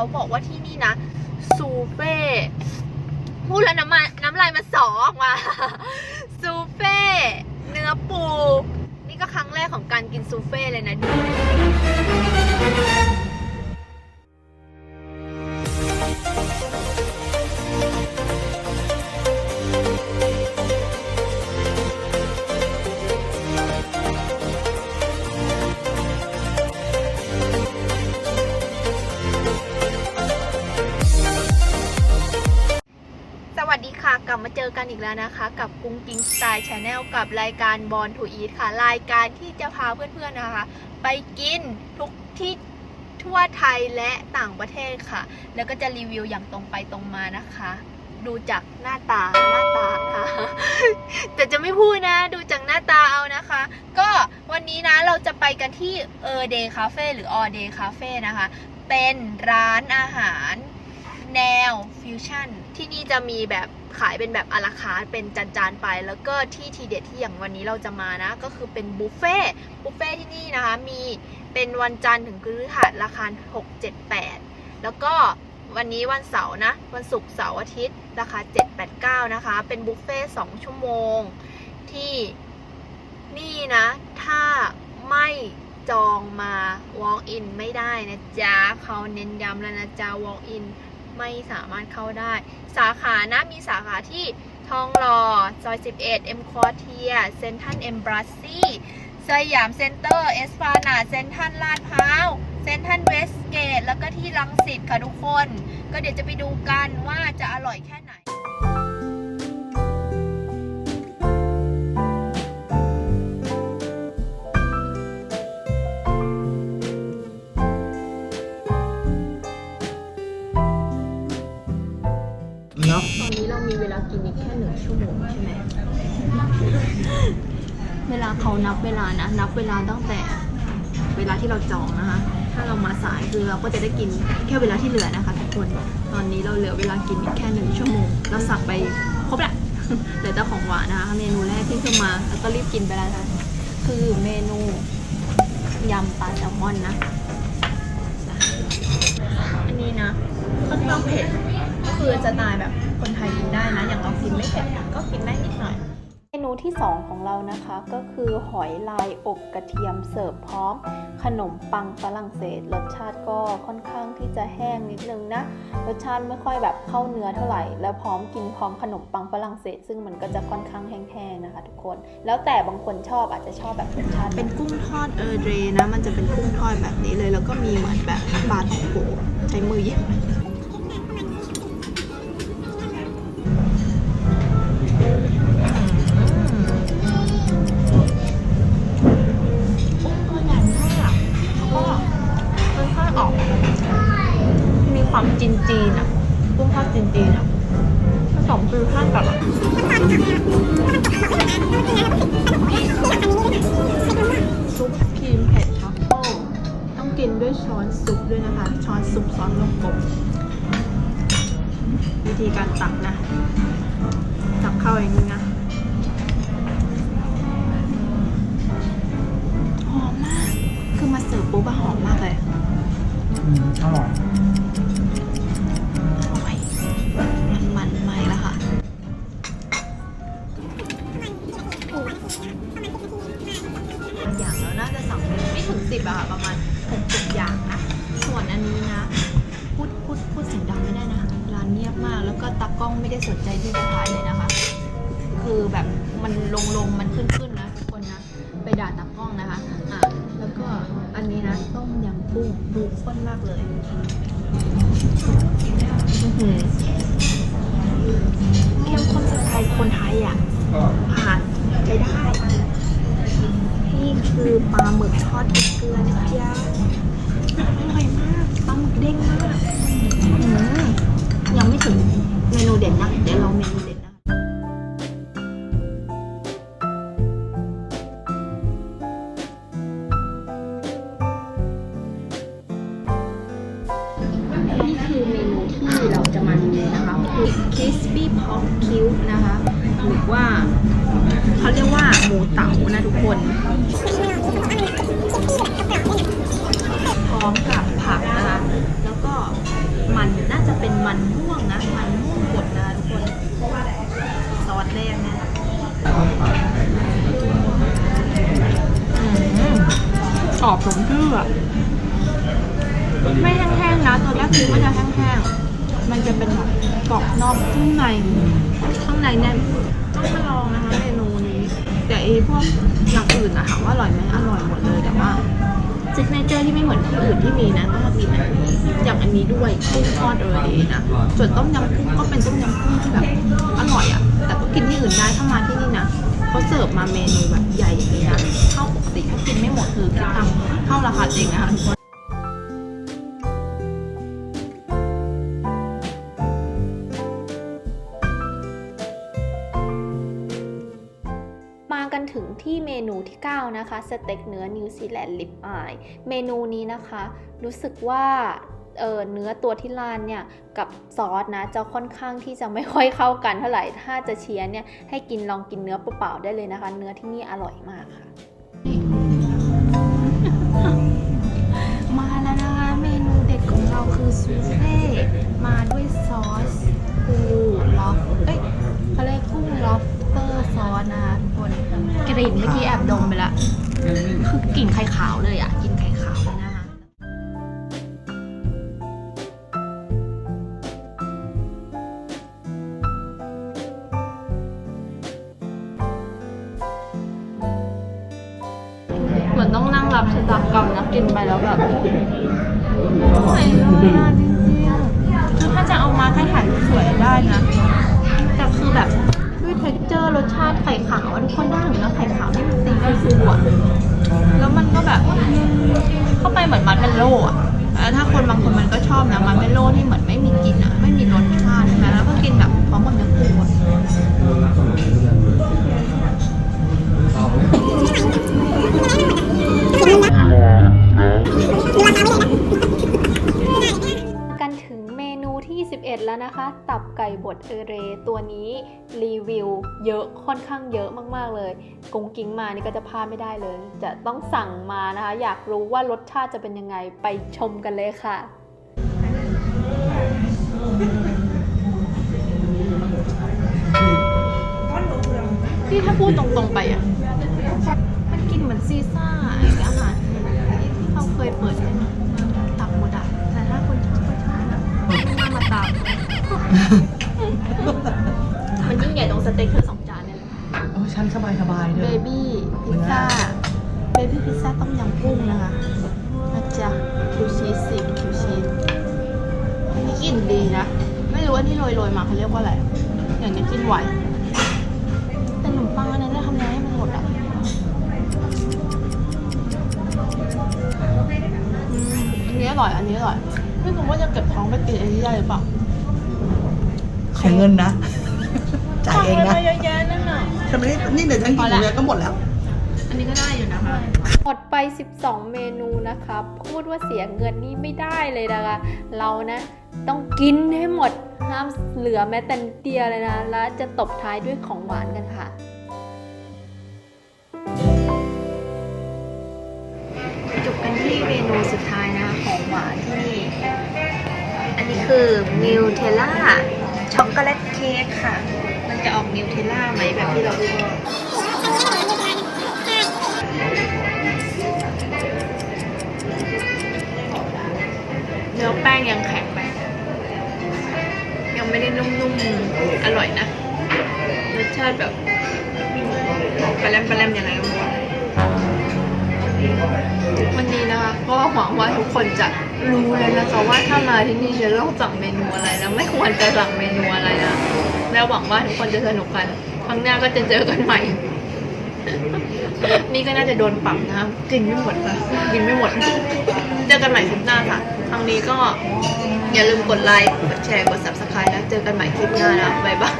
เขาบอกว่าที่นี่นะซูเฟ่พูดแล้วน้ำมันน้ำลายมันสอออกมาซูเฟ่เนื้อปู นี่ก็ครั้งแรกของการกินซูเฟ่เลยนะดู อกันอีกแล้วนะคะกับกุ้งกิ้งสไตล์ชาแนลกับรายการบอลทูอีทค่ะ รายการที่จะพาเพื่อนๆนะคะ ไปกินทุกที่ทั่วไทยและต่างประเทศค่ะ แล้วก็จะรีวิวอย่างตรงไปตรงมานะคะ ดูจากหน้าตาหน้าตาค่ะแต่จะไม่พูดนะ ดูจากหน้าตาเอานะคะ ก็วันนี้นะเราจะไปกันที่เออเดย์คาเฟ่หรือออเดย์คาเฟ่นะคะ เป็นร้านอาหารแนวฟิวชั่นที่นี่จะมีแบบ ขายเป็นแบบอาราคาร์เป็นจานๆไป แล้วก็ที่ทีเด็ดที่อย่างวันนี้เราจะมานะ ก็คือเป็นบุฟเฟ่ต์บุฟเฟ่ต์ที่นี่นะคะ มีเป็นวันจันทร์ถึงพฤหัสราคา 6 7 8 แล้วก็วันนี้วันเสาร์นะ วันศุกร์เสาร์อาทิตย์ ราคา 7 8 9 นะคะ เป็นบุฟเฟ่ต์2ชั่วโมงที่นี่นะ ถ้าไม่จองมา walk in ไม่ได้นะจ๊ะเขาเน้นย้ำแล้วนะจ๊ะ walk in ไม่สามารถเข้าได้ สาขานะมีสาขาที่ทองหล่อซอย 11 เอ็มคอเทียเซนทันเอ็มบรัสซี่สยามเซ็นเตอร์ เอสฟานาเซนทันลาดพร้าวเซนทันเวสเกต แล้วก็ที่ลังสิตค่ะทุกคน ก็เดี๋ยวจะไปดูกันว่าจะอร่อยแค่ไหน แค่หนึ่งชั่วโมงใช่ไหม เวลาเขานับเวลานะ นับเวลาตั้งแต่เวลาที่เราจองนะคะ ถ้าเรามาสายคือเราก็จะได้กินแค่เวลาที่เหลือนะคะทุกคน ตอนนี้เราเหลือเวลากินอีกแค่หนึ่งชั่วโมง เราสั่งไปครบละเหลือแต่ของหวานนะคะ เมนูแรกที่ขึ้นมาแล้วก็รีบกินไปแล้วนะ คือเมนูยำปลาแซลมอนนะ อันนี้นะค่อนข้างเผ็ด ก็คือจะตายแบบคนไทยกินได้นะ อย่างเรา กินไม่เผ็ดอะก็กินได้นิดหน่อยเมนูที่ 2 ของเรานะคะก็คือหอยลายอบกระเทียมเสิร์ฟพร้อม ขนมปังฝรั่งเศส รสชาติก็ค่อนข้างที่จะแห้งนิดนึงนะ รสชาติไม่ค่อยแบบเข้าเนื้อเท่าไหร่ แล้วพร้อมกินพร้อมขนมปังฝรั่งเศส ซึ่งมันก็จะค่อนข้างแห้งๆนะคะ ทุกคน แล้วแต่บางคนชอบอาจจะชอบแบบรสชาติเป็นกุ้งทอดเออเดรนะมันจะเป็นกุ้งทอดแบบนี้เลย แล้วก็มีเหมือนแบบปลาท่องโกใช้มือหยิบ ซุปซ้อนลงกบวิธีการตักนะ ตักเข้าอย่างนี้นะหอมมาก คือมาเสิร์ฟปุ๊บอะหอมมากเลย อืม อร่อย ตากล้องไม่ได้สนใจที่จะถ่ายเลยนะคะ คือแบบมันลงลงมันขึ้นขึ้นนะทุกคนนะ ไปด่าตากล้องนะคะ อะ แล้วก็อันนี้นะต้มยำกุ้งดูข้นมากเลยเข้มข้นสไตล์คนไทยอะผ่านใช้ได้ นี่คือปลาหมึกทอดเกลือนะจ๊ะ crispy pork cube นะคะ หรือว่าเขาเรียกว่าหมูเต๋านะทุกคน พร้อมกับผักนะคะ แล้วก็มันม่วงนะ มันม่วงบดนะทุกคนซอสแรกนะอืมกรอบสมชื่ออะไม่แห้งๆนะ ตัวแรกคือมันจะแห้งๆ มันจะเป็นแบบกรอบนอกข้างในข้างในแน่นต้องมาลองนะคะเมนูนี้แต่ไอพวกอย่างอื่นอะถามว่าอร่อยไหมอร่อยหมดเลยแต่ว่าซิกเนเจอร์ที่ไม่เหมือนที่อื่นที่มีนะต้องมากินนะอย่างอันนี้ด้วยกุ้งทอดเออเดนะส่วนต้มยำกุ้งก็เป็นต้มยำกุ้งที่แบบอร่อยอะแต่ก็กินที่อื่นได้ถ้ามาที่นี่นะเขาเสิร์ฟมาเมนูแบบใหญ่อย่างนี้นะข้าวปกติก็กินไม่หมดคือคิดตังเท่าราคาจริงนะคะทุกคน ถึงที่เมนูที่ 9 นะคะสเต็กเนื้อนิวซีแลนด์ลิปอายเมนูนี้นะคะ รู้สึกว่าเเนื้อตัวที่ร้านเนี่ยกับซอสนะจะค่อนข้างที่จะไม่ค่อยเข้ากันเท่าไหร่ถ้าจะเชียร์เนี่ยให้กินลองกินเนื้อเปล่าๆได้เลยนะคะ เนื้อที่นี่อร่อยมากค่ะ มาแล้วนะคะ เมนูเด็ดของเราคือซูเฟ่มาด้วยซอสปูล็อบเอ้ยเขาเรียกกุ้งล็อบสเตอร์ซอสนะคะทุกคนก ลิ่นเมื่อกี้แอบดมไปละคือกลิ่นไข่ขาวเลยอะกลิ่นไข่ขาวเลยนะคะเหมือนต้องนั่งรับชะตากรรมนะกินไปแล้วแบบไม่เลยอะจริงๆคือถ้าจะเอามาแค่ถ่ายรูปสวยได้นะแต่คือแบบ ด้วยเท็กเจอร์รสชาติไข่ขาวทุกคนได้ถึงแล้วไข่ขาวที่มันตีกับฟูอะแล้วมันก็แบบเข้าไปเหมือนมัดเมลโล่อะถ้าคนบางคนมันก็ชอบนะมัดเมลโล่ที่เหมือนไม่มีกลิ่นอะไม่มีรสชาติใช่ไหมแล้วก็กินแบบพร้อมกับเนื้อปู ไก่บดเอเรตัวนี้รีวิวเยอะค่อนข้างเยอะมากๆเลยกงกิ้งมานี่ก็จะพลาดไม่ได้เลย จะต้องสั่งมานะคะ อยากรู้ว่ารสชาติจะเป็นยังไงไปชมกันเลยค่ะที่ถ้าพูดตรงๆไปอะ มันกินเหมือนซีซ่าไอ้อาหารที่เขาเคยเปิดกันตับหมดอะแต่ถ้าคนชอบก็ชอบนะไม่มาตาายสบายๆเบด้วยบี้พิซซ่า เบบี้พิซซ่าต้มยำกุ้งนะคะนะจ๊ะคิวชีสสิคิวชีสนี่กลิ่นดีนะ ไม่รู้ว่าที่โรยๆมาเขาเรียกว่าอะไร อย่างนี้กินไหว แต่ขนมปังอันนั้นจะทำยังไงให้มันหมดอะอืมอันนี้อร่อย อันนี้อร่อย ไม่รู้ว่าจะเก็บท้องไปกินอันนี้ได้หรือเปล่าใช้เงินนะ จ่ายเองนะสั่มาเยอะแยะนั่นน่ะ ฉันไม่ได้นี่เดี๋ยวฉันกินอย่างเดียวก็หมดแล้ว อันนี้ก็ได้อยู่นะคะหมดไป 12 เมนูนะคะพูดว่าเสียเงินนี่ไม่ได้เลยนะคะ เรานะ ต้องกินให้หมด ห้ามเหลือแม้แต่นิดเดียวเลยนะ แล้วจะตบท้ายด้วยของหวานกันค่ะจบกันที่เมนูสุดท้ายนะคะของหวานที่นี่ อันนี้คือนิวเทลล่าช็อกโกแลตเค้กค่ะมัน จะออกนิวเทลล่าไหมแบบที่เราชอบเนื้อแป้งยังแข็งไปยังไม่ได้นุ่มๆ อร่อยนะ รสชาติแบบปลาแรมปลาแรมยังไงก็ไม่รู้วันนี้นะคะก็หวังว่าทุกคนจะรู้เลยนะคะว่าถ้ามาที่นี่จะต้องสั่งเมนูอะไรแล้วไม่ควรจะสั่งเมนูอะไรนะ แล้วหวังว่าทุกคนจะสนุกกัน ครั้งหน้าก็จะเจอกันใหม่ นี่ก็น่าจะโดนปรับนะคะกินไม่หมดค่ะกินไม่หมด เจอกันใหม่คลิปหน้าค่ะ ครั้งนี้ก็อย่าลืมกดไลค์ กดแชร์ กด subscribe นะ เจอกันใหม่คลิปหน้านะ บ๊ายบาย